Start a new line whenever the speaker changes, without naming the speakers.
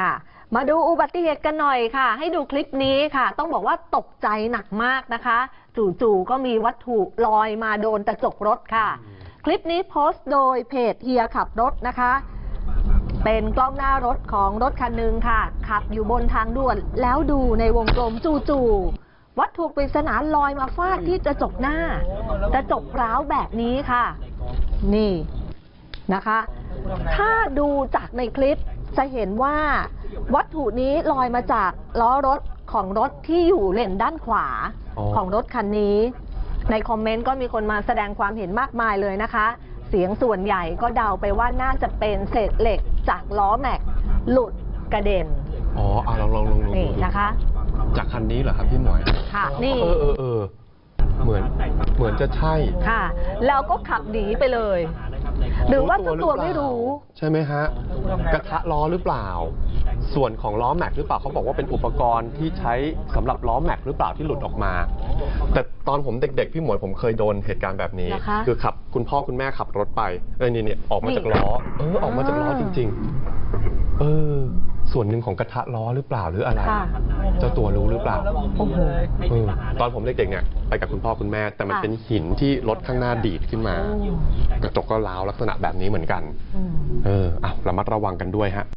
ค่ะ มาดูอุบัติเหตุกันหน่อยค่ะ ให้ดูคลิปนี้ค่ะ ต้องบอกว่าตกใจหนักมากนะคะ จู่ๆก็มีวัตถุลอยมาโดนกระจกรถค่ะ คลิปนี้โพสต์โดยเพจเฮียขับรถนะคะ เป็นกล้องหน้ารถของรถคันหนึ่งค่ะ ขับอยู่บนทางด่วนแล้วดูในวงกลมจู่ๆวัตถุปริศนาลอยมาฟาดที่กระจกหน้ากระจกร้าวแบบนี้ค่ะ นี่นะคะ ถ้าดูจากในคลิป จะเห็นว่าวัตถุนี้ลอยมาจากล้อรถของรถที่อยู่เลนด้านขวา
อ๋อ
ของรถคันนี้ ในคอมเมนต์ก็มีคนมาแสดงความเห็นมากมายเลยนะคะ เสียงส่วนใหญ่ก็เดาไปว่าน่าจะเป็นเศษเหล็กจากล้อแม็กหลุดกระเด็น
อ๋ออะลองลองลองลอง
นี่นะคะ
จากคันนี้เหรอครับพี่หมวย
ค่ะนี่
เออเออเออเหมือนเหมือนจะใช่
ค่ะ แล้วก็ขับหนีไปเลย หรือว่าเจ้าตัวไม่รู้
ใช่ไหมฮะ กระทะล้อหรือเปล่า ส่วนของล้อแม็กหรือเปล่าเขาบอกว่าเป็นอุปกรณ์ที่ใช้สำหรับล้อแม็กหรือเปล่าที่หลุดออกมา แต่ตอนผมเด็ก ๆ พี่หมวยผมเคยโดนเหตุการณ์แบบนี้
เหรอคะ
คือขับคุณพ่อคุณแม่ขับรถไปเออนี่เนี่ยออกมาจากล้อ เออออกมาจากล้อจริง ๆ เออ ส่วนหนึ่งของกระทะล้อหรือเปล่าหรืออะไร
ค่ะ
เจ้าตัวรู้หรือเปล่า
โอ้โห
เออตอนผมเด็กๆเนี่ยไปกับคุณพ่อคุณแม่ แต่มัน
ค่ะ
เป็นหินที่รถข้างหน้าดีดขึ้นมา กระจกก็ร้าวลักษณะแบบนี้เหมือนกัน
อืม
เอออะระมัดระวังกันด้วยฮะ